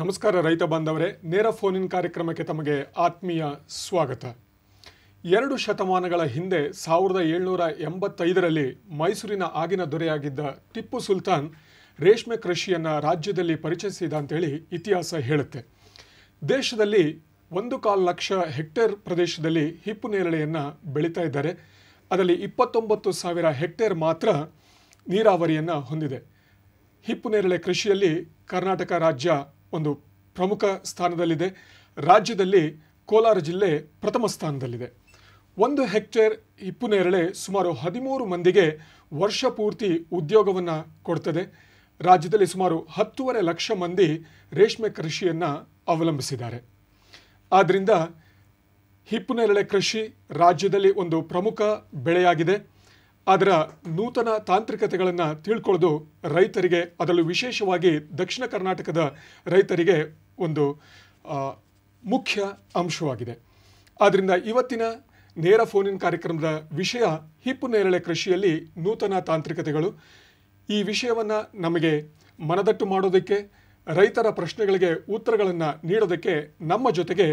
ನಮಸ್ಕಾರ ರೈತ ಬಾಂಧವರೇ, ನೇರ ಫೋನ್ ಕಾರ್ಯಕ್ರಮಕ್ಕೆ ತಮಗೆ ಆತ್ಮೀಯ ಸ್ವಾಗತ. ಎರಡು ಶತಮಾನಗಳ ಹಿಂದೆ ಸಾವಿರದ ಏಳ್ನೂರ ಎಂಬತ್ತೈದರಲ್ಲಿ ಮೈಸೂರಿನ ಆಗಿನ ದೊರೆಯಾಗಿದ್ದ ಟಿಪ್ಪು ಸುಲ್ತಾನ್ ರೇಷ್ಮೆ ಕೃಷಿಯನ್ನು ರಾಜ್ಯದಲ್ಲಿ ಪರಿಚಯಿಸಿದ ಅಂತೇಳಿ ಇತಿಹಾಸ ಹೇಳುತ್ತೆ. ದೇಶದಲ್ಲಿ ಒಂದು ಕಾಲು ಲಕ್ಷ ಹೆಕ್ಟೇರ್ ಪ್ರದೇಶದಲ್ಲಿ ಹಿಪ್ಪು ನೇರಳೆಯನ್ನು ಬೆಳೀತಾ ಇದ್ದಾರೆ. ಅದರಲ್ಲಿ ಇಪ್ಪತ್ತೊಂಬತ್ತು ಸಾವಿರ ಹೆಕ್ಟೇರ್ ಮಾತ್ರ ನೀರಾವರಿಯನ್ನು ಹೊಂದಿದೆ. ಹಿಪ್ಪು ನೇರಳೆ ಕೃಷಿಯಲ್ಲಿ ಕರ್ನಾಟಕ ರಾಜ್ಯ ಒಂದು ಪ್ರಮುಖ ಸ್ಥಾನದಲ್ಲಿದೆ. ರಾಜ್ಯದಲ್ಲಿ ಕೋಲಾರ ಜಿಲ್ಲೆ ಪ್ರಥಮ ಸ್ಥಾನದಲ್ಲಿದೆ. ಒಂದು ಹೆಕ್ಟೇರ್ ಹಿಪ್ಪುನೇರಳೆ ಸುಮಾರು ಹದಿಮೂರು ಮಂದಿಗೆ ವರ್ಷ ಪೂರ್ತಿ ಉದ್ಯೋಗವನ್ನು ಕೊಡ್ತದೆ. ರಾಜ್ಯದಲ್ಲಿ ಸುಮಾರು ಹತ್ತೂವರೆ ಲಕ್ಷ ಮಂದಿ ರೇಷ್ಮೆ ಕೃಷಿಯನ್ನು ಅವಲಂಬಿಸಿದ್ದಾರೆ. ಆದ್ದರಿಂದ ಹಿಪ್ಪುನೇರಳೆ ಕೃಷಿ ರಾಜ್ಯದಲ್ಲಿ ಒಂದು ಪ್ರಮುಖ ಬೆಳೆಯಾಗಿದೆ. ಅದರ ನೂತನ ತಾಂತ್ರಿಕತೆಗಳನ್ನು ತಿಳ್ಕೊಳ್ಳೋದು ರೈತರಿಗೆ, ಅದರಲ್ಲೂ ವಿಶೇಷವಾಗಿ ದಕ್ಷಿಣ ಕರ್ನಾಟಕದ ರೈತರಿಗೆ ಒಂದು ಮುಖ್ಯ ಅಂಶವಾಗಿದೆ. ಆದ್ದರಿಂದ ಇವತ್ತಿನ ನೇರ ಫೋನಿನ ಕಾರ್ಯಕ್ರಮದ ವಿಷಯ ಹಿಪ್ಪು ನೇರಳೆ ಕೃಷಿಯಲ್ಲಿ ನೂತನ ತಾಂತ್ರಿಕತೆಗಳು. ಈ ವಿಷಯವನ್ನು ನಮಗೆ ಮನದಟ್ಟು ಮಾಡೋದಕ್ಕೆ ರೈತರ ಪ್ರಶ್ನೆಗಳಿಗೆ ಉತ್ತರಗಳನ್ನು ನೀಡೋದಕ್ಕೆ ನಮ್ಮ ಜೊತೆಗೆ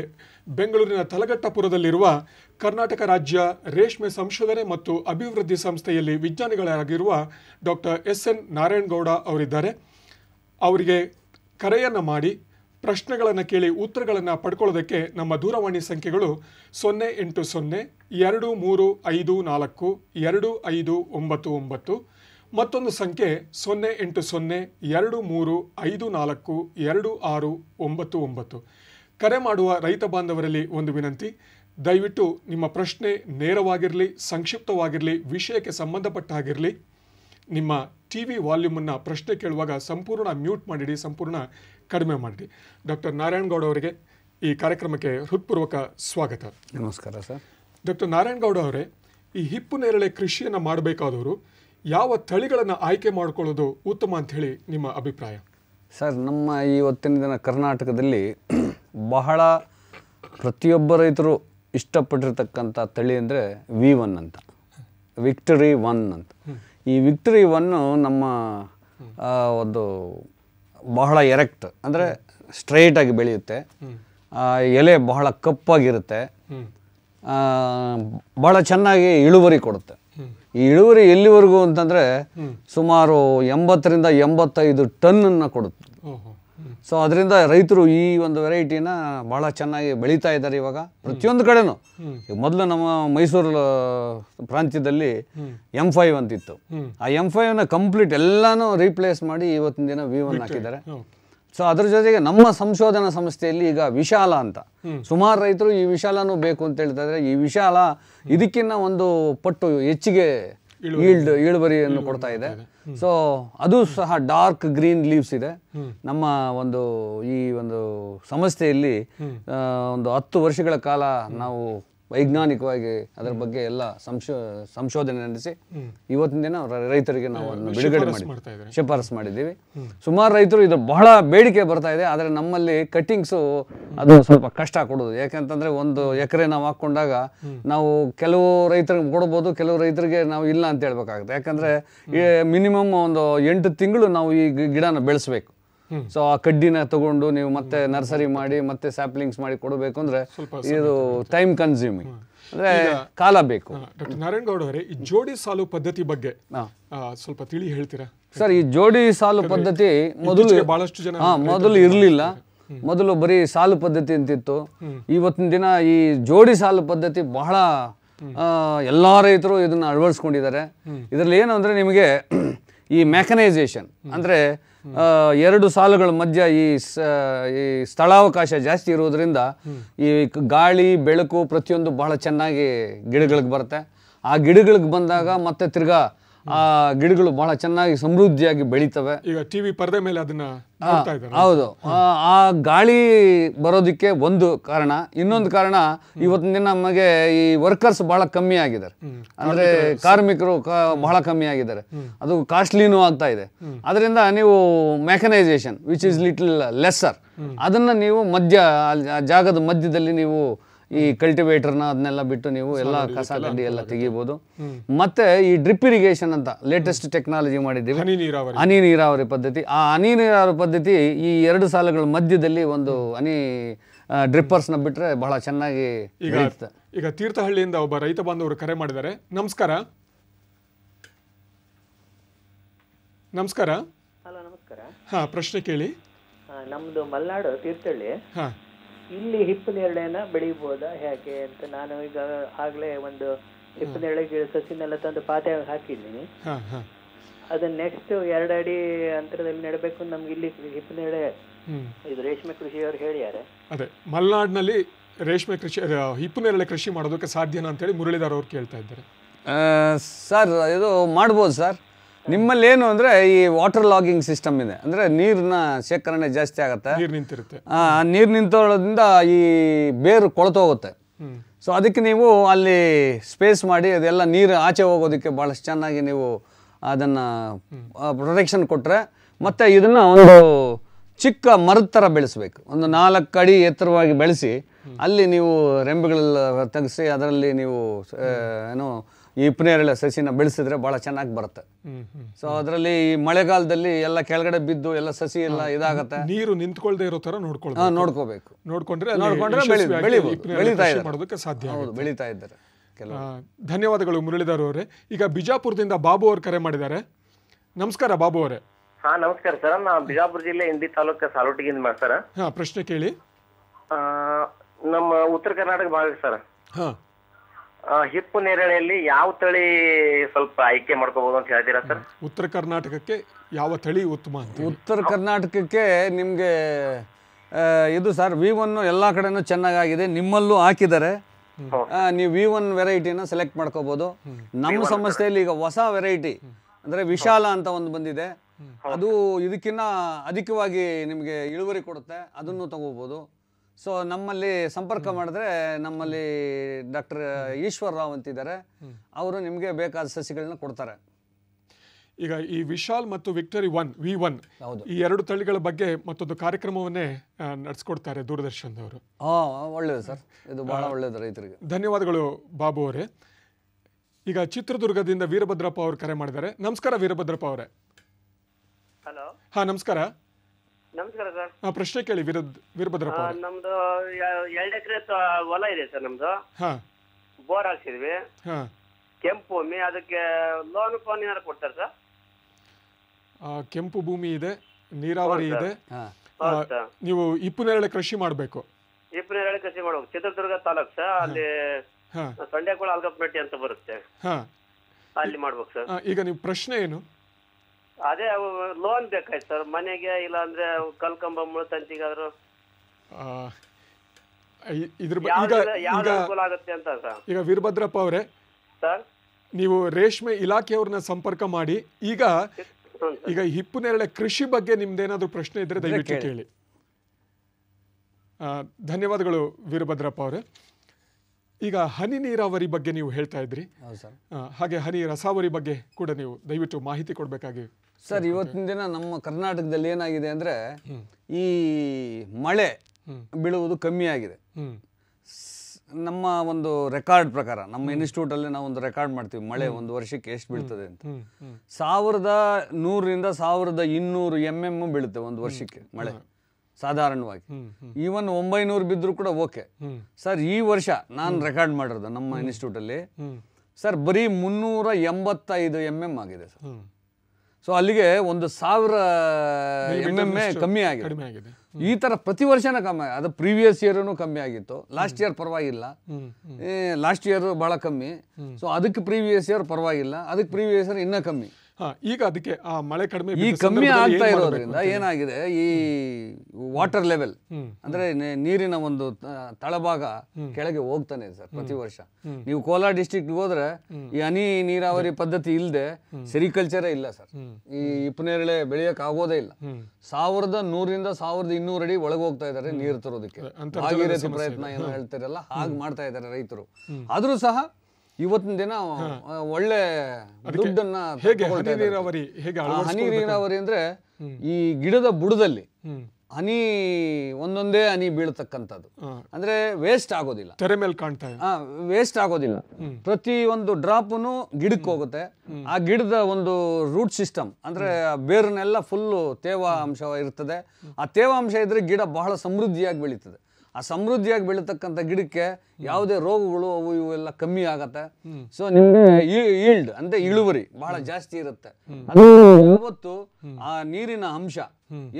ಬೆಂಗಳೂರಿನ ತಲಗಟ್ಟಪುರದಲ್ಲಿರುವ ಕರ್ನಾಟಕ ರಾಜ್ಯ ರೇಷ್ಮೆ ಸಂಶೋಧನೆ ಮತ್ತು ಅಭಿವೃದ್ಧಿ ಸಂಸ್ಥೆಯಲ್ಲಿ ವಿಜ್ಞಾನಿಗಳಾಗಿರುವ ಡಾಕ್ಟರ್ ಎಸ್ ಎನ್ ನಾರಾಯಣಗೌಡ ಅವರಿದ್ದಾರೆ. ಅವರಿಗೆ ಕರೆಯನ್ನು ಮಾಡಿ ಪ್ರಶ್ನೆಗಳನ್ನು ಕೇಳಿ ಉತ್ತರಗಳನ್ನು ಪಡ್ಕೊಳ್ಳೋದಕ್ಕೆ ನಮ್ಮ ದೂರವಾಣಿ ಸಂಖ್ಯೆಗಳು ಸೊನ್ನೆ ಎಂಟು ಸೊನ್ನೆ ಎರಡು ಮೂರು ಐದು ನಾಲ್ಕು ಎರಡು ಐದು ಒಂಬತ್ತು ಒಂಬತ್ತು ಮತ್ತೊಂದು ಸಂಖ್ಯೆ ಸೊನ್ನೆ ಎಂಟು ಸೊನ್ನೆ ಎರಡು ಮೂರು ಐದು ನಾಲ್ಕು ಎರಡು ಆರು ಒಂಬತ್ತು ಒಂಬತ್ತು. ಕರೆ ಮಾಡುವ ರೈತ ಬಾಂಧವರಲ್ಲಿ ಒಂದು ವಿನಂತಿ ದಯವಿಟ್ಟು ನಿಮ್ಮ ಪ್ರಶ್ನೆ ನೇರವಾಗಿರಲಿ ಸಂಕ್ಷಿಪ್ತವಾಗಿರಲಿ ವಿಷಯಕ್ಕೆ ಸಂಬಂಧಪಟ್ಟ ಹಾಗಿರಲಿ ನಿಮ್ಮ ಟಿ ವಿ ವಾಲ್ಯೂಮನ್ನು ಪ್ರಶ್ನೆ ಕೇಳುವಾಗ ಸಂಪೂರ್ಣ ಮ್ಯೂಟ್ ಮಾಡಿಡಿ ಸಂಪೂರ್ಣ ಕಡಿಮೆ ಮಾಡಿಡಿ. ಡಾಕ್ಟರ್ ನಾರಾಯಣಗೌಡ ಅವರಿಗೆ ಈ ಕಾರ್ಯಕ್ರಮಕ್ಕೆ ಹೃತ್ಪೂರ್ವಕ ಸ್ವಾಗತ. ನಮಸ್ಕಾರ ಸರ್. ಡಾಕ್ಟರ್ ನಾರಾಯಣಗೌಡ ಅವರೇ ಈ ಹಿಪ್ಪು ನೇರಳೆ ಕೃಷಿಯನ್ನು ಮಾಡಬೇಕಾದವರು ಯಾವ ತಳಿಗಳನ್ನು ಆಯ್ಕೆ ಮಾಡಿಕೊಳ್ಳೋದು ಉತ್ತಮ ಅಂತ ಹೇಳಿ ನಿಮ್ಮ ಅಭಿಪ್ರಾಯ? ಸರ್ ನಮ್ಮ ಇವತ್ತಿನ ದಿನ ಕರ್ನಾಟಕದಲ್ಲಿ ಬಹಳ ಪ್ರತಿಯೊಬ್ಬ ರೈತರು ಇಷ್ಟಪಟ್ಟಿರ್ತಕ್ಕಂಥ ತಳಿ ಅಂದರೆ ವಿ ಒನ್ ಅಂತ. ವಿಕ್ಟರಿ ಒನ್ ಅಂತ. ಈ ವಿಕ್ಟರಿ ಒನ್ನು ನಮ್ಮ ಒಂದು ಬಹಳ ಎರೆಕ್ಟ್ ಅಂದರೆ ಸ್ಟ್ರೈಟಾಗಿ ಬೆಳೆಯುತ್ತೆ. ಎಲೆ ಬಹಳ ಕಪ್ಪಾಗಿರುತ್ತೆ. ಬಹಳ ಚೆನ್ನಾಗಿ ಇಳುವರಿ ಕೊಡುತ್ತೆ. ಈ ಇಳುವರಿ ಎಲ್ಲಿವರೆಗೂ ಅಂತಂದರೆ ಸುಮಾರು ಎಂಬತ್ತರಿಂದ ಎಂಬತ್ತೈದು ಟನ್ನನ್ನು ಕೊಡುತ್ತೆ. ಸೊ ಅದರಿಂದ ರೈತರು ಈ ಒಂದು ವೆರೈಟಿನ ಭಾಳ ಚೆನ್ನಾಗಿ ಬೆಳೀತಾ ಇದ್ದಾರೆ ಇವಾಗ ಪ್ರತಿಯೊಂದು ಕಡೆನೂ. ಈಗ ಮೊದಲು ನಮ್ಮ ಮೈಸೂರು ಪ್ರಾಂತ್ಯದಲ್ಲಿ ಎಂ ಫೈವ್ ಅಂತಿತ್ತು. ಆ ಎಂ ಫೈವ್ನ ಕಂಪ್ಲೀಟ್ ಎಲ್ಲನೂ ರೀಪ್ಲೇಸ್ ಮಾಡಿ ಇವತ್ತಿನ ದಿನ ವಿ ಒನ್ ಹಾಕಿದ್ದಾರೆ. ಸೊ ಅದ್ರ ಜೊತೆಗೆ ನಮ್ಮ ಸಂಶೋಧನಾ ಸಂಸ್ಥೆಯಲ್ಲಿ ಈಗ ವಿಶಾಲ ಅಂತ. ಸುಮಾರು ರೈತರು ಈ ವಿಶಾಲನೂ ಬೇಕು ಅಂತ ಹೇಳ್ತಾ ಈ ವಿಶಾಲ ಇದಕ್ಕಿನ್ನ ಒಂದು ಪಟ್ಟು ಹೆಚ್ಚಿಗೆ ಈಲ್ಡ್ ಇಳುವರಿಯನ್ನು ಕೊಡ್ತಾ ಇದೆ. ಸೊ ಅದು ಸಹ ಡಾರ್ಕ್ ಗ್ರೀನ್ ಲೀವ್ಸ್ ಇದೆ. ನಮ್ಮ ಒಂದು ಈ ಒಂದು ಸಂಸ್ಥೆಯಲ್ಲಿ ಒಂದು ಹತ್ತು ವರ್ಷಗಳ ಕಾಲ ನಾವು ವೈಜ್ಞಾನಿಕವಾಗಿ ಅದರ ಬಗ್ಗೆ ಎಲ್ಲ ಸಂಶೋ ಸಂಶೋಧನೆ ನಡೆಸಿ ಇವತ್ತಿನ ದಿನ ರೈತರಿಗೆ ನಾವು ಅದನ್ನು ಬಿಡುಗಡೆ ಮಾಡಿ ಶಿಫಾರಸು ಮಾಡಿದ್ದೀವಿ. ಸುಮಾರು ರೈತರು ಇದು ಬಹಳ ಬೇಡಿಕೆ ಬರ್ತಾ ಇದೆ ಆದರೆ ನಮ್ಮಲ್ಲಿ ಕಟ್ಟಿಂಗ್ಸು ಅದು ಸ್ವಲ್ಪ ಕಷ್ಟ ಕೊಡೋದು. ಯಾಕಂತಂದ್ರೆ ಒಂದು ಎಕರೆ ನಾವು ಹಾಕೊಂಡಾಗ ನಾವು ಕೆಲವು ರೈತರಿಗೆ ಕೊಡ್ಬೋದು ಕೆಲವು ರೈತರಿಗೆ ನಾವು ಇಲ್ಲ ಅಂತ ಹೇಳ್ಬೇಕಾಗುತ್ತೆ. ಯಾಕಂದ್ರೆ ಮಿನಿಮಮ್ ಒಂದು ಎಂಟು ತಿಂಗಳು ನಾವು ಈ ಗಿಡನ ಬೆಳೆಸ್ಬೇಕು. ಸೊ ಆ ಕಡ್ಡಿನ ತಗೊಂಡು ನೀವು ಮತ್ತೆ ನರ್ಸರಿ ಮಾಡಿ ಮತ್ತೆ ಸ್ಯಾಪ್ಲಿಂಗ್ಸ್ ಮಾಡಿ ಕೊಡಬೇಕು ಅಂದ್ರೆ ಇದು ಟೈಮ್ ಕನ್ಸ್ಯೂಮಿಂಗ್ ಅಂದ್ರೆ ಕಾಲ ಬೇಕು. ಡಾಕ್ಟರ್ ನಾರಾಯಣಗೌಡ ಅವರೇ ಈ ಜೋಡಿ ಸಾಲು ಪದ್ಧತಿ ಬಗ್ಗೆ ಸ್ವಲ್ಪ ತಿಳಿ ಹೇಳ್ತೀರಾ? ಸರ್ ಈ ಜೋಡಿ ಸಾಲು ಪದ್ಧತಿ ಮೊದಲು ಬಹಳಷ್ಟು ಜನ ಹಾ ಮೊದಲು ಇರಲಿಲ್ಲ. ಮೊದಲು ಬರೀ ಸಾಲು ಪದ್ಧತಿ ಅಂತಿತ್ತು. ಇವತ್ತಿನ ದಿನ ಈ ಜೋಡಿ ಸಾಲು ಪದ್ಧತಿ ಬಹಳ ಎಲ್ಲಾ ರೈತರು ಇದನ್ನ ಅಳವಡಿಸ್ಕೊಂಡಿದ್ದಾರೆ. ಇದರಲ್ಲಿ ಏನು ಅಂದ್ರೆ ನಿಮಗೆ ಈ ಮೆಕನೈಸೇಷನ್ ಅಂದರೆ ಎರಡು ಸಾಲುಗಳ ಮಧ್ಯ ಈ ಈ ಸ್ಥಳಾವಕಾಶ ಜಾಸ್ತಿ ಇರುವುದರಿಂದ ಈ ಗಾಳಿ, ಬೆಳಕು ಪ್ರತಿಯೊಂದು ಬಹಳ ಚೆನ್ನಾಗಿ ಗಿಡಗಳಿಗೆ ಬರುತ್ತೆ. ಆ ಗಿಡಗಳಿಗೆ ಬಂದಾಗ ಮತ್ತೆ ತಿರ್ಗಾ ಆ ಗಿಡಗಳು ಬಹಳ ಚೆನ್ನಾಗಿ ಸಮೃದ್ಧಿಯಾಗಿ ಬೆಳೀತವೆ. ಈಗ ಟಿವಿ ಪರದೆ ಮೇಲೆ ಅದನ್ನ ಹೌದು. ಆ ಗಾಳಿ ಬರೋದಕ್ಕೆ ಒಂದು ಕಾರಣ. ಇನ್ನೊಂದು ಕಾರಣ ಇವತ್ತಿನ ದಿನ ನಮಗೆ ಈ ವರ್ಕರ್ಸ್ ಬಹಳ ಕಮ್ಮಿ ಆಗಿದ್ದಾರೆ. ಅಂದ್ರೆ ಕಾರ್ಮಿಕರು ಬಹಳ ಕಮ್ಮಿ ಆಗಿದ್ದಾರೆ. ಅದು ಕಾಸ್ಟ್ಲಿನೂ ಆಗ್ತಾ ಇದೆ. ಅದರಿಂದ ನೀವು mechanisation which is little lesser ಅದನ್ನ ನೀವು ಮಧ್ಯ ಜಾಗದ ಮಧ್ಯದಲ್ಲಿ ನೀವು ಈ ಕಲ್ಟಿವೇಟರ್ನ ಅದನ್ನೆಲ್ಲ ಬಿಟ್ಟು ನೀವು ಎಲ್ಲ ಕಸ ಕಡ್ಡಿ ಎಲ್ಲ ತೆಗಿಬೋದು. ಮತ್ತೆ ಈ ಡ್ರಿಪ್ ಇರಿಗೇಷನ್ ಅಂತ ಲೇಟೆಸ್ಟ್ ಟೆಕ್ನಾಲಜಿ ಮಾಡಿದ್ದೀವಿ. ಹನಿ ನೀರಾವರಿ. ಪದ್ಧತಿ. ಆ ಹನಿ ನೀರಾವರಿ ಪದ್ಧತಿ ಈ ಎರಡು ಸಾಲುಗಳ ಮಧ್ಯದಲ್ಲಿ ಒಂದು ಹನಿ ಡ್ರಿಪ್ಪರ್ಸ್ನ ಬಿಟ್ಟರೆ ಬಹಳ ಚೆನ್ನಾಗಿ ಈಗ ತೀರ್ಥಹಳ್ಳಿಯಿಂದ ಒಬ್ಬ ರೈತ ಬಾಂಧವರು ಕರೆ ಮಾಡಿದ್ದಾರೆ. ನಮಸ್ಕಾರ. ನಮಸ್ಕಾರ. ಹಲೋ ನಮಸ್ಕಾರ. ಹಾ ಪ್ರಶ್ನೆ ಕೇಳಿ. ನಮ್ದು ಮಲ್ನಾಡು ತೀರ್ಥಹಳ್ಳಿ. ಹಾ. ಇಲ್ಲಿ ಹಿಪ್ಪು ನೇರಳೆನ ಬೆಳಿಬೋದಾ ಯಾಕೆ ಅಂತ ನಾನು ಈಗ ಆಗ್ಲೇ ಒಂದು ಹಿಪ್ಪು ನೇರಳೆ ಗಿಡ ಸಸಿನೆಲ್ಲ ತಂದು ಪಾತೆ ಹಾಕಿದ್ದೀನಿ. ಹಾ ಹಾ. ಅದನ್ನ ನೆಕ್ಸ್ಟ್ ಎರಡು ಅಡಿ ಅಂತರದಲ್ಲಿ ನೆಡಬೇಕು ನಮ್ಗೆ ಇಲ್ಲಿ ಹಿಪ್ಪು ನೇರಳೆ ಇದು ರೇಷ್ಮೆ ಕೃಷಿಯವರು ಹೇಳಿದ್ದಾರೆ. ಅದೇ ಮಲೆನಾಡಿನಲ್ಲಿ ರೇಷ್ಮೆ ಕೃಷಿ ಅದೇ, ಹಿಪ್ಪು ನೇರಳೆ ಕೃಷಿ ಮಾಡೋದಕ್ಕೆ ಸಾಧ್ಯನಾ ಅಂತೇಳಿ ಮುರಳೀಧರ್ ಅವ್ರು ಕೇಳ್ತಾ ಇದ್ದಾರೆ. ಸರ್ ಇದು ಮಾಡ್ಬೋದು ಸರ್. ನಿಮ್ಮಲ್ಲಿ ಏನು ಅಂದ್ರೆ ಈ ವಾಟರ್ ಲಾಗಿಂಗ್ ಸಿಸ್ಟಮ್ ಇದೆ. ಅಂದ್ರೆ ನೀರಿನ ಶೇಖರಣೆ ಜಾಸ್ತಿ ಆಗುತ್ತೆ. ನೀರು ನಿಂತಿರುತ್ತೆ. ನೀರು ಈ ಬೇರು ಕೊಳತೋಗುತ್ತೆ. ಸೊ ಅದಕ್ಕೆ ನೀವು ಅಲ್ಲಿ ಸ್ಪೇಸ್ ಮಾಡಿ ಅದೆಲ್ಲ ನೀರು ಆಚೆ ಹೋಗೋದಕ್ಕೆ ಭಾಳಷ್ಟು ಚೆನ್ನಾಗಿ ನೀವು ಅದನ್ನು ಪ್ರೊಟೆಕ್ಷನ್ ಕೊಟ್ಟರೆ ಮತ್ತೆ ಇದನ್ನು ಒಂದು ಚಿಕ್ಕ ಮರದ ಥರ ಬೆಳೆಸಬೇಕು. ಒಂದು ನಾಲ್ಕು ಅಡಿ ಎತ್ತರವಾಗಿ ಬೆಳೆಸಿ ಅಲ್ಲಿ ನೀವು ರೆಂಬೆಗಳೆಲ್ಲ ತೆಗೆಸಿ ಅದರಲ್ಲಿ ನೀವು ಏನು ಈ ಉಪ್ಪನೇರಳೆ ಸಸಿನ ಬೆಳೆಸಿದ್ರೆ ಭಾಳ ಚೆನ್ನಾಗಿ ಬರುತ್ತೆ. ಸೊ ಅದರಲ್ಲಿ ಈ ಮಳೆಗಾಲದಲ್ಲಿ ಎಲ್ಲ ಕೆಳಗಡೆ ಬಿದ್ದು ಎಲ್ಲ ಸಸಿ ಎಲ್ಲ ಇದಾಗತ್ತೆ. ನೀರು ನಿಂತ್ಕೊಳ್ದೆ ಇರೋ ತರ ನೋಡ್ಕೊಳ್ಬೇಕು. ಹಾಂ ನೋಡ್ಕೋಬೇಕು. ನೋಡ್ಕೊಂಡ್ರೆ ನೋಡ್ಕೊಂಡ್ರೆ ಬೆಳೀತಾ ಇದ್ದಾರೆ. ಮಾಡೋದಕ್ಕೆ ಸಾಧ್ಯ ಹೌದು ಬೆಳೀತಾ ಇದ್ದಾರೆ ಧನ್ಯವಾದಗಳು ಮುರಳೀಧರ್ ಅವರೇ. ಈಗ ಬಿಜಾಪುರದಿಂದ ಬಾಬು ಅವರು ಕರೆ ಮಾಡಿದ್ದಾರೆ. ನಮಸ್ಕಾರ ಬಾಬು ಅವರೇ. ಹಾ ನಮಸ್ಕಾರ ಸರ್. ನಾ ಬಿಜಾಪುರ ಜಿಲ್ಲೆ ಇಂಡಿ ತಾಲೂಕ ಸಾಲೋಟಿಗಿಂದ ಮಾಡ್ತಾರ ಹಾ ಪ್ರಶ್ನೆ ಕೇಳಿ. ನಮ್ಮ ಉತ್ತರ ಕರ್ನಾಟಕ ಭಾಗ ಸರ್. ಹಾ. ಹಿಪ್ಪು ನೇರಳೆಯಲ್ಲಿ ಯಾವ ತಳಿ ಸ್ವಲ್ಪ ಆಯ್ಕೆ ಮಾಡ್ಕೋಬಹುದು ಅಂತ ಹೇಳ್ತೀರಾ ಸರ್? ಉತ್ತರ ಕರ್ನಾಟಕಕ್ಕೆ ಯಾವ ತಳಿ ಉತ್ತಮ ಅಂತ ಉತ್ತರ ಕರ್ನಾಟಕಕ್ಕೆ ನಿಮಗೆ ಇದು ಸರ್ ವಿ ಒನ್ ಎಲ್ಲ ಕಡೆನೂ ಚೆನ್ನಾಗಾಗಿದೆ. ನಿಮ್ಮಲ್ಲೂ ಹಾಕಿದ್ದಾರೆ. ಆ, ನೀವು ವಿ ಒನ್ ವೆರೈಟಿನ ಸೆಲೆಕ್ಟ್ ಮಾಡ್ಕೋಬಹುದು ನಮ್ಮ ಸಂಸ್ಥೆಯಲ್ಲಿ ಈಗ ಹೊಸ ವೆರೈಟಿ ಅಂದ್ರೆ ವಿಶಾಲ ಅಂತ ಒಂದು ಬಂದಿದೆ. ಅದು ಇದಕ್ಕಿನ್ನ ಅಧಿಕವಾಗಿ ನಿಮಗೆ ಇಳುವರಿ ಕೊಡುತ್ತೆ. ಅದನ್ನು ತಗೋಬೋದು. ಸೊ ನಮ್ಮಲ್ಲಿ ಸಂಪರ್ಕ ಮಾಡಿದ್ರೆ ನಮ್ಮಲ್ಲಿ ಡಾಕ್ಟರ್ ಈಶ್ವರ್ ರಾವ್ ಅಂತಿದ್ದಾರೆ. ಅವರು ನಿಮಗೆ ಬೇಕಾದ ಸಸಿಗಳನ್ನ ಕೊಡ್ತಾರೆ. ಈಗ ಈ ವಿಶಾಲ್ ಮತ್ತು ವಿಕ್ಟರಿ ಒನ್ ವಿ ಒನ್ ಹೌದು. ಈ ಎರಡು ತಳಿಗಳ ಬಗ್ಗೆ ಮತ್ತೊಂದು ಕಾರ್ಯಕ್ರಮವನ್ನೇ ನಡೆಸ್ಕೊಡ್ತಾರೆ ದೂರದರ್ಶನದವರು ಹಾಂ ಒಳ್ಳೆಯದು ಸರ್. ಇದು ಬಹಳ ಒಳ್ಳೆಯದು ರೈತರಿಗೆ. ಧನ್ಯವಾದಗಳು ಬಾಬು ಅವರೇ. ಈಗ ಚಿತ್ರದುರ್ಗದಿಂದ ವೀರಭದ್ರಪ್ಪ ಅವರು ಕರೆ ಮಾಡಿದ್ದಾರೆ. ನಮಸ್ಕಾರ ವೀರಭದ್ರಪ್ಪ ಅವರೇ. ಹಲೋ ಹಾ ನಮಸ್ಕಾರ. ನಮಸ್ಕಾರ ಸರ್. ಆ, ಪ್ರಶ್ನೆ ಕೇಳಿ ವೀರ ವೀರಭದ್ರಪ್ಪ ಅವರೇ. ನಮ್ದು ಎರಡು ಎಕರೆ ಹೊಲ ಇದೆ ಸರ್ ನಮ್ದು. ಹಾ. ಬೋರ್ ಹಾಕ್ಸಿದ್ವಿ. ಹಾ. ಕೆಂಪು ಭೂಮಿ ಅದಕ್ಕೆ ಲೋನ್ ಫೋನ್ ಏನಾರು ಕೊಡ್ತಾರೆ ಸರ್? ಆ, ಕೆಂಪು ಭೂಮಿ ಇದೆ ನೀರಾವರಿ ಇದೆ. ಹಾಂ. ಆ, ಹೌದು ಸರ್. ನೀವು ಇಪ್ಪು ನೇರಳೆ ಕೃಷಿ ಮಾಡಬೇಕು. ಇಪ್ಪು ನೇರಳೆ ಕೃಷಿ ಮಾಡ್ಬೇಕು. ಚಿತ್ರದುರ್ಗ ತಾಲೂಕು ಸರ್. ಅಲ್ಲಿ ಹಾ. ಕೂಡ ಅಲ್ಗಪ್ಪನಟ್ಟಿ ಅಂತ ಬರುತ್ತೆ. ಹಾ. ಅಲ್ಲಿ ಮಾಡ್ಬೇಕು ಸರ್. ಆ, ಈಗ ನೀವು ಪ್ರಶ್ನೆ ಏನು? ಅದೇ ಲೋನ್ ಬೇಕಾಯ್ತು ಸರ್ ಮನೆಗೆ ಇಲ್ಲ ಅಂದ್ರೆ ಕಲ್ಕಂಬ ಮುಳತಂತಿಗಾದ್ರು. ಆ, ಇ- ಇದ್ರ ಬ- ಈಗ ಯಾವ್ದು ಯಾವ್ದು ಈಗ ಅನುಕೂಲ ಆಗುತ್ತೆ ಅಂತ ಸರ್ ಈಗ ವೀರಭದ್ರಪ್ಪ ಅವರೇ ಸರ್ ನೀವು ರೇಷ್ಮೆ ಇಲಾಖೆಯವ್ರನ್ನ ಸಂಪರ್ಕ ಮಾಡಿ ಈಗ ಹ್ಞೂ ಈಗ ಹಿಪ್ಪು ನೇರಳೆ ಕೃಷಿ ಬಗ್ಗೆ ನಿಮ್ದೇನಾದ್ರೂ ಪ್ರಶ್ನೆ ಇದ್ರೆ ದಯವಿಟ್ಟು ಕೇಳಿ. ಆ, ಧನ್ಯವಾದಗಳು ವೀರಭದ್ರಪ್ಪ ಅವರೇ. ಈಗ ಹನಿ ನೀರಾವರಿ ಬಗ್ಗೆ ನೀವು ಹೇಳ್ತಾ ಇದ್ರಿ. ಹಾಗೆ ಹನಿ ರಸಾವರಿ ಬಗ್ಗೆ ಕೂಡ ನೀವು ದಯವಿಟ್ಟು ಮಾಹಿತಿ ಕೊಡಬೇಕಾಗಿ ಸರ್ ಇವತ್ತಿನ ದಿನ ನಮ್ಮ ಕರ್ನಾಟಕದಲ್ಲಿ ಏನಾಗಿದೆ ಅಂದರೆ ಈ ಮಳೆ ಬೀಳುವುದು ಕಮ್ಮಿ ಆಗಿದೆ. ನಮ್ಮ ಒಂದು ರೆಕಾರ್ಡ್ ಪ್ರಕಾರ ನಮ್ಮ ಇನ್ಸ್ಟಿಟ್ಯೂಟಲ್ಲಿ ನಾವು ಒಂದು ರೆಕಾರ್ಡ್ ಮಾಡ್ತೀವಿ ಮಳೆ ಒಂದು ವರ್ಷಕ್ಕೆ ಎಷ್ಟು ಬೀಳ್ತದೆ ಅಂತ. ಸಾವಿರದ ನೂರರಿಂದ ಸಾವಿರದ ಇನ್ನೂರು ಎಂ ಎಂ ಬೀಳುತ್ತೆ ಒಂದು ವರ್ಷಕ್ಕೆ ಮಳೆ. ಸಾಧಾರಣವಾಗಿ. ಈವನ್ ಒಂಬೈನೂರು ಬಿದ್ದರೂ ಕೂಡ ಓಕೆ. ಸರ್ ಈ ವರ್ಷ ನಾನು ರೆಕಾರ್ಡ್ ಮಾಡಿರೋದು ನಮ್ಮ ಇನ್ಸ್ಟಿಟ್ಯೂಟಲ್ಲಿ ಸರ್ ಬರೀ ಮುನ್ನೂರ ಎಂಬತ್ತೈದು ಎಂ ಎಂ ಆಗಿದೆ ಸರ್ ಸೊ ಅಲ್ಲಿಗೆ ಒಂದು ಸಾವಿರ ಎಂ ಎಂ ಎ ಕಮ್ಮಿ ಆಗಿದೆ. ಈ ತರ ಪ್ರತಿ ವರ್ಷನ ಕಮ್ಮಿ ಆಗಿದೆ. ಅದು ಪ್ರೀವಿಯಸ್ ಇಯರ್ನು ಕಮ್ಮಿ ಆಗಿತ್ತು. ಲಾಸ್ಟ್ ಇಯರ್ ಪರವಾಗಿಲ್ಲ. ಲಾಸ್ಟ್ ಇಯರ್ ಭಾಳ ಕಮ್ಮಿ. ಸೊ ಅದಕ್ಕೆ ಪ್ರೀವಿಯಸ್ ಇಯರ್ ಪರವಾಗಿಲ್ಲ. ಅದಕ್ಕೆ ಪ್ರೀವಿಯಸ್ ಇಯರ್ ಇನ್ನೂ ಕಮ್ಮಿ. ಈಗ ಅದಕ್ಕೆ ಆ ಮಳೆ ಕಡಿಮೆ ಈ ಕಮ್ಮಿ ಆಗ್ತಾ ಇರೋದ್ರಿಂದ ಏನಾಗಿದೆ? ಈ ವಾಟರ್ ಲೆವೆಲ್ ಅಂದ್ರೆ ನೀರಿನ ಒಂದು ತಳಭಾಗ ಕೆಳಗೆ ಹೋಗ್ತಾನೆ ಸರ್ ಪ್ರತಿ ವರ್ಷ. ನೀವು ಕೋಲಾರ ಡಿಸ್ಟಿಕ್ ಹೋದ್ರೆ ಈ ಹನಿ ನೀರಾವರಿ ಪದ್ಧತಿ ಇಲ್ಲದೆ ಸೆರಿಕಲ್ಚರೇ ಇಲ್ಲ ಸರ್. ಈ ಇಪ್ಪನೇರಳೆ ಬೆಳೆಯಕ್ ಆಗೋದೇ ಇಲ್ಲ. ಸಾವಿರದ ನೂರಿಂದ ಸಾವಿರದ ಇನ್ನೂರ ಅಡಿ ಒಳಗೆ ಹೋಗ್ತಾ ಇದ್ದಾರೆ ನೀರು ತರೋದಕ್ಕೆ. ಭಾಗೀರಥಿ ಪ್ರಯತ್ನ ಏನು ಹೇಳ್ತಾರಲ್ಲ ಹಾಗೆ ಮಾಡ್ತಾ ಇದ್ದಾರೆ ರೈತರು. ಆದ್ರೂ ಸಹ ಇವತ್ತಿನ ದಿನ ಒಳ್ಳೆ ದುಡ್ಡನ್ನ ಹನಿ ನೀರಾವರಿ ಹೇಗೆ ಹನಿ ನೀರಾವರಿ ಅಂದ್ರೆ ಈ ಗಿಡದ ಬುಡದಲ್ಲಿ ಹನಿ ಒಂದೊಂದೇ ಹನಿ ಬೀಳ್ತಕ್ಕಂಥದ್ದು. ಅಂದ್ರೆ ವೇಸ್ಟ್ ಆಗೋದಿಲ್ಲ. ತೆರೆ ಮೇಲೆ ಕಾಣ್ತಾ ವೇಸ್ಟ್ ಆಗೋದಿಲ್ಲ. ಪ್ರತಿ ಒಂದು ಡ್ರಾಪ್ನು ಗಿಡಕ್ಕೆ ಹೋಗುತ್ತೆ. ಆ ಗಿಡದ ಒಂದು ರೂಟ್ ಸಿಸ್ಟಮ್ ಅಂದ್ರೆ ಆ ಬೇರನ್ನೆಲ್ಲ ಫುಲ್ಲು ತೇವಾಂಶ ಇರ್ತದೆ. ಆ ತೇವಾಂಶ ಇದ್ರೆ ಗಿಡ ಬಹಳ ಸಮೃದ್ಧಿಯಾಗಿ ಬೆಳೀತದೆ. ಆ ಸಮೃದ್ಧಿಯಾಗಿ ಬೆಳೀತಕ್ಕಂಥ ಗಿಡಕ್ಕೆ ಯಾವುದೇ ರೋಗಗಳು ಅವು ಇವು ಎಲ್ಲ ಕಮ್ಮಿ ಆಗತ್ತೆ. ಸೊ ನಿಮ್ಗೆ ಈಲ್ಡ್ ಅಂದ್ರೆ ಇಳುವರಿ ಬಹಳ ಜಾಸ್ತಿ ಇರುತ್ತೆ. ಯಾವತ್ತು ಆ ನೀರಿನ ಅಂಶ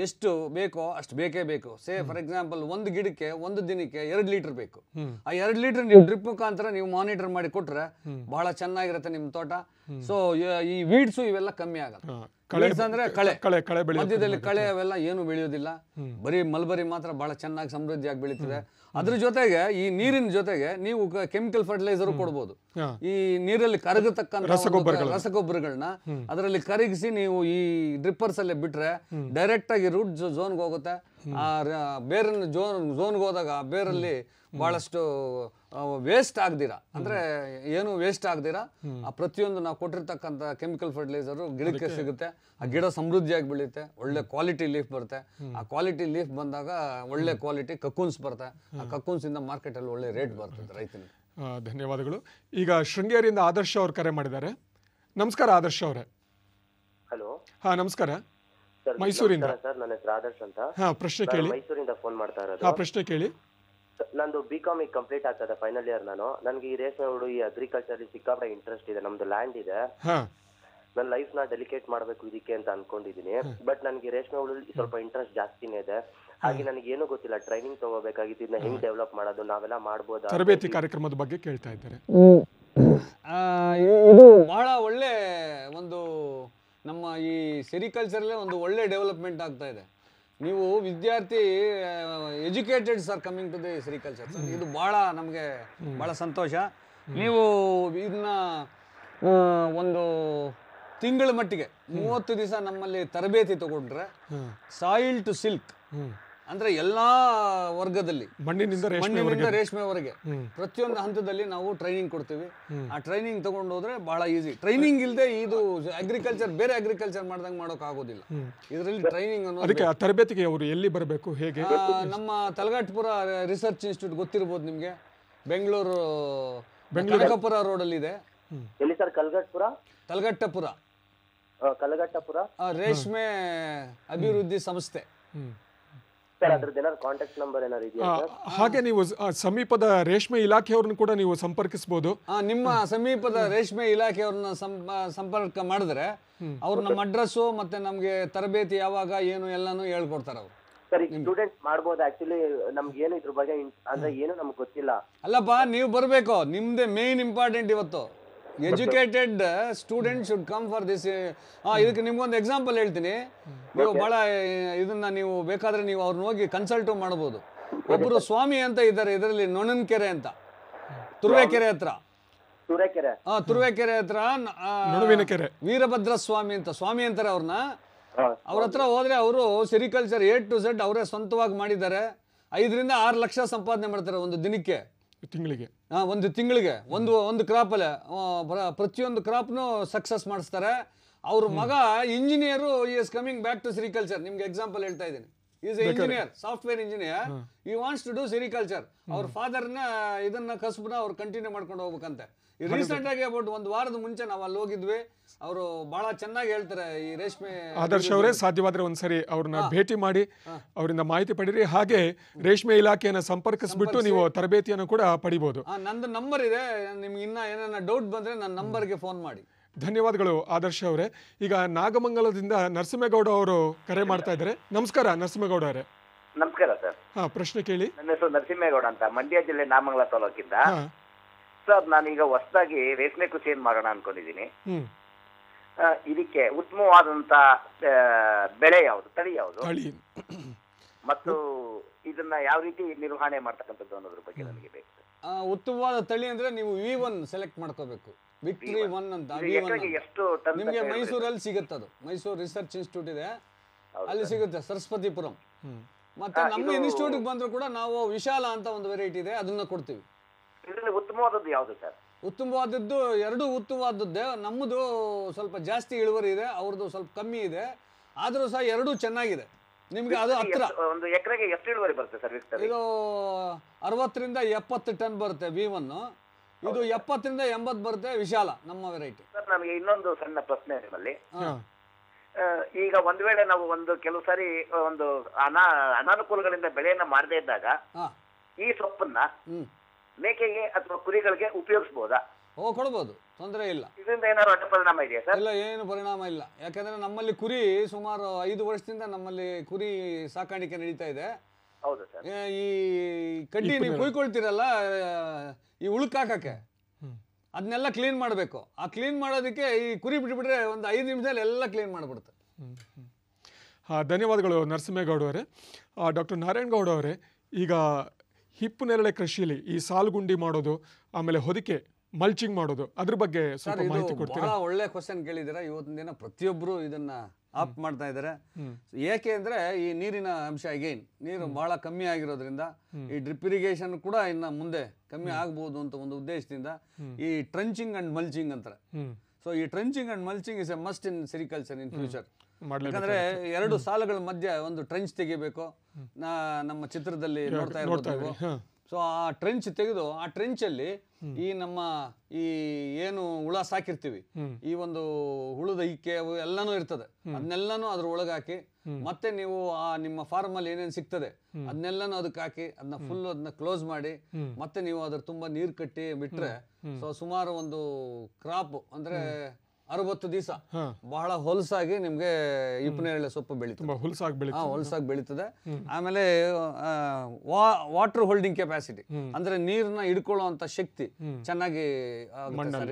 ಎಷ್ಟು ಬೇಕೋ ಅಷ್ಟು ಬೇಕೇ ಬೇಕು. ಸೇ ಫಾರ್ ಎಕ್ಸಾಂಪಲ್ ಒಂದು ಗಿಡಕ್ಕೆ ಒಂದು ದಿನಕ್ಕೆ ಎರಡ್ ಲೀಟರ್ ಬೇಕು. ಆ ಎರಡ್ ಲೀಟರ್ ನೀವು ಡ್ರಿಪ್ ಮುಖಾಂತರ ನೀವು ಮಾನಿಟರ್ ಮಾಡಿ ಕೊಟ್ರೆ ಬಹಳ ಚೆನ್ನಾಗಿರುತ್ತೆ ನಿಮ್ಮ ತೋಟ. ಸೊ ಈ ವೀಡ್ಸು ಇವೆಲ್ಲ ಕಮ್ಮಿ ಆಗತ್ತೆ. ಕಳೆ ಅಂದ್ರೆ ಕಳೆ. ಕಳೆ ಕಳೆ ಬೆಳೆಯೋದು ಮಧ್ಯದಲ್ಲಿ ಕಳೆ ಅವೆಲ್ಲ ಏನು ಬೆಳೆಯೋದಿಲ್ಲ. ಬರೀ ಮಲ್ಬರಿ ಮಾತ್ರ ಬಹಳ ಚೆನ್ನಾಗಿ ಸಮೃದ್ಧಿಯಾಗಿ ಬೆಳೀತದೆ. ಅದ್ರ ಜೊತೆಗೆ ಈ ನೀರಿನ ಜೊತೆಗೆ ನೀವು ಕೆಮಿಕಲ್ ಫರ್ಟಿಲೈಸರ್ ಕೊಡ್ಬೋದು. ಈ ನೀರಲ್ಲಿ ಕರಗತಕ್ಕಂತ. ರಸಗೊಬ್ಬರಗಳನ್ನ. ಅದರಲ್ಲಿ ಕರಗಿಸಿ ನೀವು ಈ ಡ್ರಿಪ್ಪರ್ಸ್ ಅಲ್ಲೇ ಬಿಟ್ರೆ ಡೈರೆಕ್ಟ್ ಆಗಿ ರೂಟ್ ಜೋನ್ಗೆ ಹೋಗುತ್ತೆ. ಆ ಬೇರನ್ನು ಜೋನ್ ಜೋನ್ಗೆ ಝೋನ್ಗೆ ಹೋದಾಗ ಆ ಬೇರಲ್ಲಿ ಬಹಳಷ್ಟು ವೇಸ್ಟ್ ಆಗದಿರ. ಅಂದ್ರೆ ಏನು ವೇಸ್ಟ್ ಆಗದಿರಾ? ಆ ಪ್ರತಿಯೊಂದು ನಾವು ಕೊಟ್ಟಿರ್ತಕ್ಕಂಥ ಕೆಮಿಕಲ್ ಫರ್ಟಿಲೈಸರ್ ಗಿಡಕ್ಕೆ ಸಿಗುತ್ತೆ. ಆ ಗಿಡ ಸಮೃದ್ಧಿಯಾಗಿ ಬೆಳೆಯುತ್ತೆ. ಒಳ್ಳೆ ಕ್ವಾಲಿಟಿ ಲೀಫ್ ಬರುತ್ತೆ. ಆ ಕ್ವಾಲಿಟಿ ಲೀಫ್ ಬಂದಾಗ ಒಳ್ಳೆ ಕ್ವಾಲಿಟಿ ಕಕ್ಕೂನ್ಸ್ ಬರುತ್ತೆ. ಆ ಕಕೂನ್ಸ್ ಇಂದ ಮಾರ್ಕೆಟ್ ಅಲ್ಲಿ ಒಳ್ಳೆ ರೇಟ್ ಬರ್ತದೆ ರೈತನಿಗೆ. ಧನ್ಯವಾದಗಳು. ಈಗ ಶೃಂಗೇರಿಯಿಂದ ಆದರ್ಶ ಅವ್ರು ಕರೆ ಮಾಡಿದ್ದಾರೆ. ನಮಸ್ಕಾರ ಆದರ್ಶ ಅವರೇ. ಹಲೋ. ಹಾ ನಮಸ್ಕಾರ. ಸರ್ ಮೈಸೂರಿಂದ. ಸರ್ ನನ್ನ ಹೆಸರು ಆದರ್ಶ್ ಅಂತ. ಹಾ ಪ್ರಶ್ನೆ ಕೇಳಿ. ಮೈಸೂರಿಂದ ಫೋನ್ ಮಾಡ್ತಾ ಹಾ ಇರೋದು ಪ್ರಶ್ನೆ ಕೇಳಿ. ನಂದು ಬಿ ಕಾಮ್ ಈಗ ಕಂಪ್ಲೀಟ್ ಆಗ್ತದೆ ಫೈನಲ್ ಇಯರ್ ನಾನು. ನನಗೆ ಈ ರೇಷ್ಮೆ ಹುಡು ಈ ಅಗ್ರಿಕಲ್ಚರ್ ಸಿಕ್ಕಾಪಟ್ಟೆ ಇಂಟ್ರೆಸ್ಟ್ ಇದೆ. ನಮ್ದು ಲ್ಯಾಂಡ್ ಇದೆ. ಹಾ. ನನ್ನ ಲೈಫ್ನ ಡೆಲಿಕೇಟ್ ಮಾಡಬೇಕು ಇದಕ್ಕೆ ಅಂತ ಅನ್ಕೊಂಡಿದೀನಿ. ಬಟ್ ನನಗೆ ರೇಷ್ಮೆ ಹುಳು ಸ್ವಲ್ಪ ಇಂಟ್ರೆಸ್ಟ್ ಜಾಸ್ತಿನೇ ಇದೆ. ಹಾಗೆ ನನಗೆ ಏನು ಗೊತ್ತಿಲ್ಲ ಟ್ರೈನಿಂಗ್ ತಗೋಬೇಕಾಗಿತ್ತು ಇದನ್ನ ಹೆಂಗ್ ಡೆವಲಪ್ ಮಾಡೋದು ನಾವೆಲ್ಲ ಮಾಡ್ಬೋದಾ ತರಬೇತಿ ಕಾರ್ಯಕ್ರಮದ ಬಗ್ಗೆ ಕೇಳ್ತಾ ಇದ್ದಾರೆ. ಆ, ಇ- ಇದು ಬಹಳ ಒಳ್ಳೆ ಒಂದು ನಮ್ಮ ಈ ಸೆರಿಕಲ್ಚರಲ್ಲೇ ಒಂದು ಒಳ್ಳೆ ಡೆವಲಪ್ಮೆಂಟ್ ಆಗ್ತಾ ಇದೆ. ನೀವು ವಿದ್ಯಾರ್ಥಿ educated sir coming to the sericulture sir ಇದು ಬಹಳ ನಮಗೆ ಬಹಳ ಸಂತೋಷ. ನೀವು ಇದನ್ನ ಒಂದು ತಿಂಗಳ ಮಟ್ಟಿಗೆ ಮೂವತ್ತು ದಿವಸ ನಮ್ಮಲ್ಲಿ ತರಬೇತಿ ತಗೊಂಡ್ರೆ ಸಾಯಿಲ್ ಟು ಸಿಲ್ಕ್ ಅಂದ್ರೆ ಎಲ್ಲಾ ವರ್ಗದಲ್ಲಿ ಮಣ್ಣಿನಿಂದ ರೇಷ್ಮೆ ಮಣ್ಣಿನಿಂದ ರೇಷ್ಮೆವರೆಗೆ ಪ್ರತಿಯೊಂದು ಹಂತದಲ್ಲಿ ನಾವು ಟ್ರೈನಿಂಗ್ ಕೊಡ್ತೀವಿ. ಆ ಟ್ರೈನಿಂಗ್ ತಗೊಂಡು ಹೋದ್ರೆ ಬಹಳ ಈಸಿ ಟ್ರೈನಿಂಗ್ ಇಲ್ಲದೆ ಇದು ಅಗ್ರಿಕಲ್ಚರ್ ಬೇರೆ ಅಗ್ರಿಕಲ್ಚರ್ ಮಾಡ್ದಂಗೆ ಮಾಡೋಕ್ ಆಗೋದಿಲ್ಲ. ಇದರಲ್ಲಿ ಟ್ರೈನಿಂಗ್ ಅನ್ನೋದು ಅದಕ್ಕೆ ಆ ತರಬೇತಿಗೆ ಅವರು ಎಲ್ಲಿ ಬರಬೇಕು ಹೇಗೆ? ನಮ್ಮ ತಲಘಾಟ್ಪುರ ರಿಸರ್ಚ್ ಇನ್ಸ್ಟಿಟ್ಯೂಟ್ ಗೊತ್ತಿರ್ಬೋದು ನಿಮಗೆ. ಬೆಂಗಳೂರು ಬೆಂಗಳೂರು. ರೋಡ್ ಅಲ್ಲಿ ಇದೆ ಎಲ್ಲಿ ಸರ್ ಕಲ್ಗಟ್ಪುರ ಕಲಘಟ್ಟಪುರ? ರೇಷ್ಮೆ ಅಭಿವೃದ್ಧಿ ಸಂಸ್ಥೆ. ಹ್ಮ್. ಸರ್ ಕಾಂಟ್ಯಾಕ್ಟ್ ನಂಬರ್ ಏನಾದ್ರು ಇದೆಯಾ ಆ, ಹಾಗೆ ನೀವು ಆ, ಸಮೀಪದ ರೇಷ್ಮೆ ಇಲಾಖೆಯವ್ರನ್ನ ಕೂಡ ನೀವು ಸಂಪರ್ಕಿಸಬಹುದು ಆ, ನಿಮ್ಮ ಸಮೀಪದ ರೇಷ್ಮೆ ಇಲಾಖೆಯವ್ರನ್ನ ಸಂಪ- ಸಂಪರ್ಕ ಮಾಡಿದ್ರೆ ಅವ್ರು ನಮ್ಮ ಅಡ್ರೆಸ್ಸು ಮತ್ತೆ ನಮಗೆ ತರಬೇತಿ ಯಾವಾಗ ಏನು ಎಲ್ಲಾನು ಹೇಳ್ಕೊಡ್ತಾರೆ ಅವ್ರು. ಸರಿ ಈಗ ಸ್ಟೂಡೆಂಟ್ ಮಾಡ್ಬೋದು ಆಕ್ಚುಲಿ ನಮ್ಗೆ ಏನು ಇದ್ರ ಬಗ್ಗೆ ಇನ್- ಅಂದ್ರೆ ಏನು ನಮ್ಗೆ ಗೊತ್ತಿಲ್ಲ. ಅಲ್ಲಪ್ಪ ನೀವು ಬರಬೇಕು. ನಿಮ್ದೇ ಮೇನ್ ಇಂಪಾರ್ಟೆಂಟ್ ಇವತ್ತು. Educated student should come for this ಇದಕ್ಕೆ ನಿಮ್ಗೊಂದು ಎಕ್ಸಾಂಪಲ್ ಹೇಳ್ತೀನಿ. ನೀವು ಭಾಳ ಇದನ್ನ ನೀವು ಬೇಕಾದ್ರೆ ನೀವು ಅವ್ರನ್ನ ಹೋಗಿ ಕನ್ಸಲ್ಟ್ ಮಾಡ್ಬೋದು. ಒಬ್ಬರು ಸ್ವಾಮಿ ಅಂತ ಇದ್ದಾರೆ ಇದರಲ್ಲಿ ನೊಣನ್ಕೆರೆ ಅಂತ. ತುರುವೇಕೆರೆ ಹತ್ರ. ಹಾ ತುರುವೇಕೆರೆ ಹತ್ರ ವೀರಭದ್ರ ಸ್ವಾಮಿ ಅಂತ ಸ್ವಾಮಿ ಅಂತಾರೆ ಅವ್ರನ್ನ. ಅವ್ರ ಹತ್ರ ಹೋದ್ರೆ ಅವರು ಸೆರಿಕಲ್ಚರ್ ಎ ಟು ಝೆಡ್ ಅವರೇ ಸ್ವಂತವಾಗಿ ಮಾಡಿದ್ದಾರೆ. ಐದರಿಂದ ಆರು ಲಕ್ಷ ಸಂಪಾದನೆ ಮಾಡ್ತಾರೆ ಒಂದು ದಿನಕ್ಕೆ. ತಿಂಗಳಿಗೆ. ಒಂದು ತಿಂಗಳಿಗೆ. ಒಂದು ಒಂದು ಕ್ರಾಪಲ್ಲೇ ಪ್ರತಿಯೊಂದು ಕ್ರಾಪ್ನು ಸಕ್ಸಸ್ ಮಾಡಿಸ್ತಾರೆ. ಅವ್ರ ಮಗ engineer is coming back to sericulture ನಿಮ್ಗೆ ಎಕ್ಸಾಂಪಲ್ ಹೇಳ್ತಾ ಇದ್ದೀನಿ. Is a engineer software engineer he wants to do sericulture ಅವ್ರ ಫಾದರ್ನ ಇದನ್ನ ಕಸಬನ್ನ ಅವ್ರು ಕಂಟಿನ್ಯೂ ಮಾಡ್ಕೊಂಡು ಹೋಗ್ಬೇಕಂತೆ. ರೀಸೆಂಟ್ ಆಗಿ ಅಬೌಟ್ ಒಂದು ವಾರದ ಮುಂಚೆ ನಾವು ಅಲ್ಲಿ ಹೋಗಿದ್ವಿ ಅವರು ಬಹಳ ಚೆನ್ನಾಗಿ ಹೇಳ್ತಾರೆ ಈ ರೇಷ್ಮೆ ಆದರ್ಶ ಅವರೇ ಸಾಧ್ಯವಾದ್ರೆ ಒಂದ್ಸರಿ ಅವ್ರನ್ನ ಭೇಟಿ ಮಾಡಿ ಅವರಿಂದ ಮಾಹಿತಿ ಪಡೀರಿ ಹಾಗೆ ರೇಷ್ಮೆ ಇಲಾಖೆಯನ್ನ ಸಂಪರ್ಕಿಸ್ಬಿಟ್ಟು ನೀವು ತರಬೇತಿಯನ್ನು ಕೂಡ ಪಡಿಬಹುದು ನಂದು ನಂಬರ್ ಇದೆ ನಿಮ್ಗೆ ಇನ್ನ ಏನಾರ ಡೌಟ್ ಬಂದ್ರೆ ನನ್ನ ನಂಬರ್ಗೆ ಫೋನ್ ಮಾಡಿ ಧನ್ಯವಾದಗಳು ಆದರ್ಶ ಅವರೇ ಈಗ ನಾಗಮಂಗಲದಿಂದ ನರಸಿಂಹೇಗೌಡ ಅವರು ಕರೆ ಮಾಡ್ತಾ ಇದ್ದಾರೆ ನಮಸ್ಕಾರ ನರಸಿಂಹೇಗೌಡ ಅವರೇ ನಮಸ್ಕಾರ ಸರ್ ಹಾ ಪ್ರಶ್ನೆ ಕೇಳಿ. ನನ್ನ ಹೆಸರು ನರಸಿಂಹೇಗೌಡ ಅಂತ. ಮಂಡ್ಯ ಜಿಲ್ಲೆ ನಾಮಂಗಲ ತಾಲೂಕಿಂದ. ಸರ್ ನಾನೀಗ ಹೊಸದಾಗಿ ರೇಷ್ಮೆ ಕೃಷಿಯನ್ನು ಮಾಡೋಣ ಅನ್ಕೊಂಡಿದ್ದೀನಿ ಇದಕ್ಕೆ ಉತ್ತಮವಾದಂತ ಬೆಳೆ ಯಾವುದು ತಳಿ ಯಾವುದು? ಮತ್ತು ಇದನ್ನ ಯಾವ ರೀತಿ ನಿರ್ವಹಣೆ ಮಾಡ್ತಕ್ಕಂಥದ್ದು ಅನ್ನೋದ್ರ ಬಗ್ಗೆ ನನಗೆ ಬೇಕು ಉತ್ತಮವಾದ ತಳಿ ಅಂದ್ರೆ ನೀವು ವಿ ಒನ್ ಸೆಲೆಕ್ಟ್ ಮಾಡ್ಕೋಬೇಕು. ವಿಕ್ಟ್ರಿ ಒನ್ ಅಂತ ಎಷ್ಟು ನಿಮಗೆ ಮೈಸೂರಲ್ಲಿ ಸಿಗುತ್ತೆ ಅದು. ಮೈಸೂರು ರಿಸರ್ಚ್ ಇನ್ಸ್ಟಿಟ್ಯೂಟ್ ಇದೆ. ಅಲ್ಲಿ ಸಿಗುತ್ತೆ ಸರಸ್ವತಿಪುರಂ. ಮತ್ತೆ ನಮ್ಮ ಇನ್ಸ್ಟಿಟ್ಯೂಟ್ ಬಂದ್ರು ಕೂಡ ನಾವು ವಿಶಾಲ ಅಂತ ಒಂದು ವೆರೈಟಿ ಇದೆ ಅದನ್ನ ಕೊಡ್ತೀವಿ. ಉತ್ತಮವಾದದ್ದು ಯಾವುದು ಸರ್? ಉತ್ತಮವಾದದ್ದು ಎರಡು ಉತ್ತಮವಾದದ್ದೇ. ನಮ್ಮದು ಸ್ವಲ್ಪ ಜಾಸ್ತಿ ಇಳುವರಿ ಇದೆ ಅವ್ರದ್ದು ಸ್ವಲ್ಪ ಕಮ್ಮಿ ಇದೆ. ಆದರೂ ಸಹ ಎರಡು ಚೆನ್ನಾಗಿದೆ. ನಿಮ್ಗೆ ಅದು ಹತ್ರ. ಒಂದು ಎಕರೆಗೆ ಎಷ್ಟು ಇಳುವರಿ ಬರುತ್ತೆ ಸರ್ ಇದು ಅರವತ್ತರಿಂದ ಎಪ್ಪತ್ತು ಟನ್ ಬರುತ್ತೆ ವಿ ಒನ್ ಇದು ಎಪ್ಪತ್ತರಿಂದ ಎಂಬತ್ತು ಬರುತ್ತೆ ವಿಶಾಲ ನಮ್ಮ ವೆರೈಟಿ ಸರ್ ನಮಗೆ ಇನ್ನೊಂದು ಸಣ್ಣ ಪ್ರಶ್ನೆ ನಿಮ್ಮಲ್ಲಿ. ಈಗ ಒಂದ್ ವೇಳೆ ನಾವು ಒಂದು ಕೆಲವು ಸಾರಿ ಒಂದು ಅನಾ ಅನಾನುಕೂಲಗಳಿಂದ ಬೆಳೆಯನ್ನ ಮಾಡದೇ ಇದ್ದಾಗ ಈ ಸೊಪ್ಪನ್ನ ಮೇಕೆಗೆ ಅಥವಾ ಕುರಿಗಳಿಗೆ ಉಪಯೋಗಿಸಬಹುದಾ ಓ ಕೊಡ್ಬೋದು. ತೊಂದರೆ ಇಲ್ಲ. ಇದರಿಂದ ಏನಾದ್ರು ಅಡ್ಡ ಪರಿಣಾಮ ಇದೆಯಾ ಸರ್? ಇಲ್ಲ ಏನು ಪರಿಣಾಮ ಇಲ್ಲ. ಯಾಕಂದ್ರೆ ನಮ್ಮಲ್ಲಿ ಕುರಿ ಸುಮಾರು ಐದು ವರ್ಷದಿಂದ ನಮ್ಮಲ್ಲಿ ಕುರಿ ಸಾಕಾಣಿಕೆ ನಡೀತಾ ಇದೆ. ಹೌದು ಸರ್. ಈ ಕಡ್ಡಿ ನೀವು ಕುಯ್ಕೊಳ್ತೀರಲ್ಲ ಈ ಉಳುಕಾಕಕ್ಕೆ ಅದನ್ನೆಲ್ಲ ಕ್ಲೀನ್ ಮಾಡಬೇಕು. ಆ ಕ್ಲೀನ್ ಮಾಡೋದಕ್ಕೆ ಈ ಕುರಿ ಬಿಟ್ಬಿಟ್ರೆ ಒಂದು ಐದು ನಿಮಿಷದಲ್ಲಿ ಎಲ್ಲ ಕ್ಲೀನ್ ಮಾಡಿಬಿಡುತ್ತೆ. ಹಾ ಧನ್ಯವಾದಗಳು ನರಸಿಂಹೇಗೌಡ ಅವರೇ. ಡಾಕ್ಟರ್ ನಾರಾಯಣಗೌಡ ಅವರೇ. ಈಗ ಹಿಪ್ಪು ನೇರಳೆ ಕೃಷಿಯಲ್ಲಿ ಈ ಸಾಲುಗುಂಡಿ ಮಾಡೋದು ಆಮೇಲೆ ಹೊದಿಕೆ ಮಲ್ಚಿಂಗ್ ಮಾಡೋದು ಅದ್ರ ಬಗ್ಗೆ ಸ್ವಲ್ಪ ಮಾಹಿತಿ ಕೊಡ್ತೀರಾ? ಬಹಳ ಒಳ್ಳೆ ಕ್ವಶನ್ ಕೇಳಿದಿರಾ ಇವತ್ತಿನ ದಿನ ಪ್ರತಿಯೊಬ್ಬರು ಇದನ್ನ ಆಪ್ ಮಾಡ್ತಾ ಇದ್ದಾರೆ. ಏಕೆ ಅಂದ್ರೆ ಈ ನೀರಿನ ಅಂಶ ಅಗೈನ್ ನೀರು ಬಹಳ ಕಮ್ಮಿ ಆಗಿರೋದ್ರಿಂದ ಈ ಡ್ರಿಪ್ ಇರಿಗೇಷನ್ ಕೂಡ ಇನ್ನ ಮುಂದೆ ಕಮ್ಮಿ ಆಗ್ಬಹುದು ಅಂತ ಒಂದು ಉದ್ದೇಶದಿಂದ ಈ ಟ್ರಂಚಿಂಗ್ ಅಂಡ್ ಮಲ್ಚಿಂಗ್ ಅಂತಾರೆ. ಸೊ ಈ trenching and mulching is a must in sericulture in future. ಯಾಕಂದ್ರೆ ಎರಡು ಸಾಲುಗಳ ಮಧ್ಯೆ ಒಂದು ಟ್ರೆಂಚ್ ತೆಗಿಬೇಕು. ನಮ್ಮ ಚಿತ್ರದಲ್ಲಿ ನೋಡ್ತಾ ಇರ್ಬೋದು ಸೊ ಆ ಟ್ರೆಂಚ್ ತೆಗೆದು ಆ ಟ್ರೆಂಚ್ ಅಲ್ಲಿ ಈ ನಮ್ಮ ಈ ಏನು ಹುಳ ಸಾಕಿರ್ತೀವಿ ಈ ಒಂದು ಹುಳದ ಇಕ್ಕೆ ಅವು ಎಲ್ಲಾನು ಇರ್ತದೆ. ಅದನ್ನೆಲ್ಲಾನು ಅದ್ರ ಒಳಗಾಕಿ ಮತ್ತೆ ನೀವು ಆ ನಿಮ್ಮ ಫಾರ್ಮ್ ಅಲ್ಲಿ ಏನೇನು ಸಿಗ್ತದೆ ಅದನ್ನೆಲ್ಲಾನು ಅದಕ್ಕೆ ಹಾಕಿ ಅದನ್ನ ಫುಲ್ ಅದನ್ನ ಕ್ಲೋಸ್ ಮಾಡಿ ಮತ್ತೆ ನೀವು ಅದ್ರ ತುಂಬಾ ನೀರ್ ಕಟ್ಟಿ ಬಿಟ್ರೆ ಸೊ ಸುಮಾರು ಒಂದು ಕ್ರಾಪ್ ಅಂದ್ರೆ ಅರವತ್ತು ದಿವಸ ಬಹಳ ಹೊಲಸಾಗಿ ನಿಮ್ಗೆ ಇಪ್ಪನೇರಳೆ ಸೊಪ್ಪು ಬೆಳೀತದೆ ಹುಲ್ಸಾಗಿ ಬೆಳೀತದೆ ಹಾ ಹೊಲಸಾಗಿ ಬೆಳೀತದೆ. ಆಮೇಲೆ ವಾಟರ್ ಹೋಲ್ಡಿಂಗ್ ಕೆಪಾಸಿಟಿ ಅಂದ್ರೆ ನೀರನ್ನ ಹಿಡ್ಕೊಳ್ಳುವಂತ ಶಕ್ತಿ ಚೆನ್ನಾಗಿ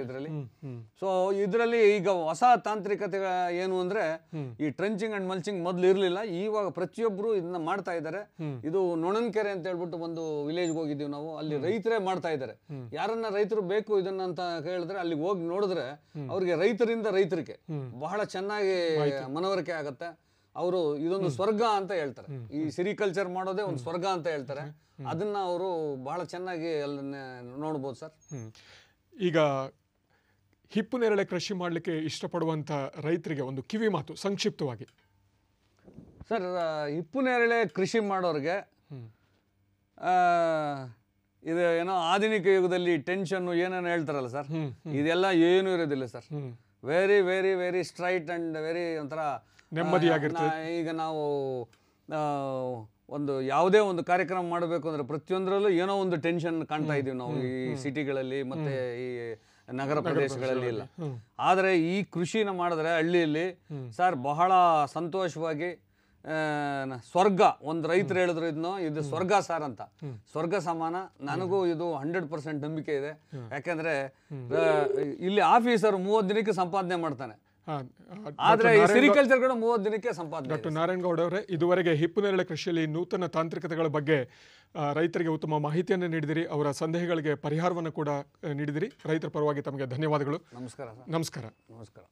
ಇದರಲ್ಲಿ. ಸೊ ಇದರಲ್ಲಿ ಈಗ ಹೊಸ ತಾಂತ್ರಿಕತೆ ಏನು ಅಂದ್ರೆ ಈ ಟ್ರೆಂಚಿಂಗ್ ಅಂಡ್ ಮಲ್ಚಿಂಗ್ ಮೊದ್ಲು ಇರ್ಲಿಲ್ಲ ಇವಾಗ ಪ್ರತಿಯೊಬ್ರು ಇದನ್ನ ಮಾಡ್ತಾ ಇದ್ದಾರೆ. ಇದು ನೊಣನ್ಕೆರೆ ಅಂತ ಹೇಳ್ಬಿಟ್ಟು ಒಂದು ವಿಲೇಜ್ ಹೋಗಿದ್ದೀವಿ ನಾವು. ಅಲ್ಲಿ ರೈತರೇ ಮಾಡ್ತಾ ಇದ್ದಾರೆ. ಯಾರನ್ನ ರೈತರು ಬೇಕು ಇದನ್ನ ಅಂತ ಹೇಳಿದ್ರೆ ಅಲ್ಲಿಗೆ ಹೋಗಿ ನೋಡಿದ್ರೆ ಅವ್ರಿಗೆ ರೈತರಿಂದ ರೈತರಿಗೆ ಬಹಳ ಚೆನ್ನಾಗಿ ಮನವರಿಕೆ ಆಗುತ್ತೆ. ಅವರು ಇದೊಂದು ಸ್ವರ್ಗ ಅಂತ ಹೇಳ್ತಾರೆ. ಈ ಸಿರಿಕಲ್ಚರ್ ಮಾಡೋದೇ ಒಂದು ಸ್ವರ್ಗ ಅಂತ ಹೇಳ್ತಾರೆ. ಅದನ್ನ ಅವರು ಬಹಳ ಚೆನ್ನಾಗಿ ಅಲ್ಲನ್ನ ನೋಡ್ಬೋದು ಸರ್. ಈಗ ಹಿಪ್ಪು ನೇರಳೆ ಕೃಷಿ ಮಾಡಲಿಕ್ಕೆ ಇಷ್ಟಪಡುವಂಥ ರೈತರಿಗೆ ಒಂದು ಕಿವಿ ಮಾತು ಸಂಕ್ಷಿಪ್ತವಾಗಿ. ಸರ್ ಹಿಪ್ಪು ನೇರಳೆ ಕೃಷಿ ಮಾಡೋರಿಗೆ ಇದು ಏನೋ ಆಧುನಿಕ ಯುಗದಲ್ಲಿ ಟೆನ್ಷನ್ ಏನೇನು ಹೇಳ್ತಾರಲ್ಲ ಸರ್. ಇದೆಲ್ಲ ಏನೂ ಇರೋದಿಲ್ಲ sir. Very very very straight and very ಒಂಥರ ನೆಮ್ಮದಿಯಾಗಿರ್ತದೆ. ಈಗ ನಾವು ಒಂದು ಯಾವುದೇ ಒಂದು ಕಾರ್ಯಕ್ರಮ ಮಾಡಬೇಕು ಅಂದರೆ ಪ್ರತಿಯೊಂದರಲ್ಲೂ ಏನೋ ಒಂದು ಟೆನ್ಷನ್ ಕಾಣ್ತಾ ಇದ್ದೀವಿ ನಾವು ಈ ಸಿಟಿಗಳಲ್ಲಿ ಮತ್ತು ಈ ನಗರ ಪ್ರದೇಶಗಳಲ್ಲಿ ಎಲ್ಲ ಆದರೆ ಈ ಕೃಷಿನ ಮಾಡಿದ್ರೆ ಹಳ್ಳಿಯಲ್ಲಿ ಸರ್ ಬಹಳ ಸಂತೋಷವಾಗಿ ಸ್ವರ್ಗ ಒಂದು ರೈತರು ಹೇಳಿದ್ರು ಇದನ್ನು ಇದು ಸ್ವರ್ಗ ಸಾರ್ ಅಂತ. ಸ್ವರ್ಗ ಸಮಾನ ನನಗೂ ಇದು ಹಂಡ್ರೆಡ್ ಪರ್ಸೆಂಟ್ ನಂಬಿಕೆ ಇದೆ. ಯಾಕಂದ್ರೆ ಇಲ್ಲಿ ಆಫೀಸರ್ ಮೂವತ್ತು ದಿನಕ್ಕೆ ಸಂಪಾದನೆ ಮಾಡ್ತಾನೆ. ಆದ್ರೆ ಈ ಸಿರಿಕಲ್ಚರ್ ಮೂವತ್ತು ದಿನಕ್ಕೆ ಸಂಪಾದನೆ ಡಾಕ್ಟರ್ ನಾರಾಯಣಗೌಡ ಅವರೇ ಇದುವರೆಗೆ ಹಿಪ್ಪು ನೇರಳೆ ಕೃಷಿಯಲ್ಲಿ ನೂತನ ತಾಂತ್ರಿಕತೆಗಳ ಬಗ್ಗೆ ರೈತರಿಗೆ ಉತ್ತಮ ಮಾಹಿತಿಯನ್ನು ನೀಡಿದಿರಿ ಅವರ ಸಂದೇಹಗಳಿಗೆ ಪರಿಹಾರವನ್ನು ಕೂಡ ನೀಡಿದಿರಿ. ರೈತರ ಪರವಾಗಿ ತಮಗೆ ಧನ್ಯವಾದಗಳು. ನಮಸ್ಕಾರ ನಮಸ್ಕಾರ. ನಮಸ್ಕಾರ.